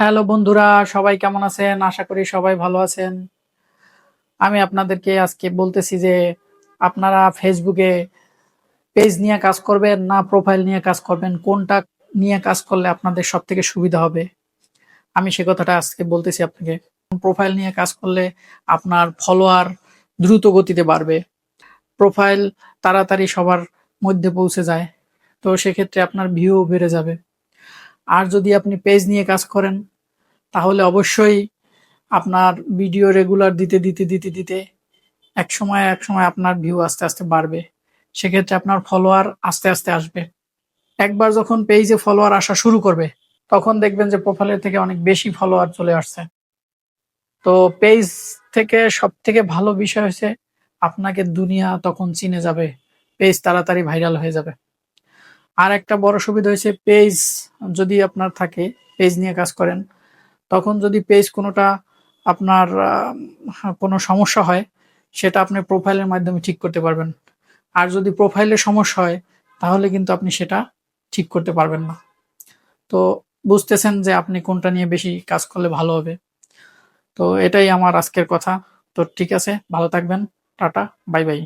Hello বন্ধুরা, সবাই কেমন আছেন? আশা করি সবাই ভালো আছেন। আমি আপনাদেরকে আজকে বলতেছি যে আপনারা ফেসবুকে পেজ নিয়ে কাজ করবেন না প্রোফাইল নিয়ে কাজ করবেন? কোনটা নিয়ে কাজ করলে আপনাদের সব থেকে সুবিধা হবে? আমি সে কথাটা আজকে বলতেছি আপনাকে। প্রোফাইল নিয়ে কাজ করলে আপনার ফলোয়ার দ্রুত গতিতে বাড়বে। প্রোফাইল তাড়াতাড়ি সবার মধ্যে পৌঁছে যায়। তো সেক্ষেত্রে আপনার ভিউ বেড়ে যাবে। আর যদি আপনি পেজ নিয়ে কাজ করেন, তাহলে অবশ্যই আপনার ভিডিও রেগুলার দিতে দিতে দিতে দিতে এক সময় এক সময় আপনার ভিউ আস্তে আস্তে বাড়বে। সেক্ষেত্রে আপনার ফলোয়ার আস্তে আস্তে আসবে। একবার যখন পেজে ফলোয়ার আসা শুরু করবে, তখন দেখবেন যে প্রোফাইলের থেকে অনেক বেশি ফলোয়ার চলে আসছে। তো পেজ থেকে সব থেকে ভালো বিষয় হচ্ছে, আপনাকে দুনিয়া তখন চিনে যাবে। পেজ তাড়াতাড়ি ভাইরাল হয়ে যাবে। আর একটা বড় সুবিধা হয়েছে পেজ যদি আপনার থাকে পেজ নিয়ে কাজ করেন, তখন যদি পেজ কোনোটা আপনার কোনো সমস্যা হয়, সেটা আপনি প্রোফাইলের মাধ্যমে ঠিক করতে পারবেন। আর যদি প্রোফাইলে সমস্যা হয়, তাহলে কিন্তু আপনি সেটা ঠিক করতে পারবেন না। তো বুঝতেছেন যে আপনি কোনটা নিয়ে বেশি কাজ করলে ভালো হবে। তো এটাই আমার আজকের কথা। তো ঠিক আছে, ভালো থাকবেন। Tata, bye bye.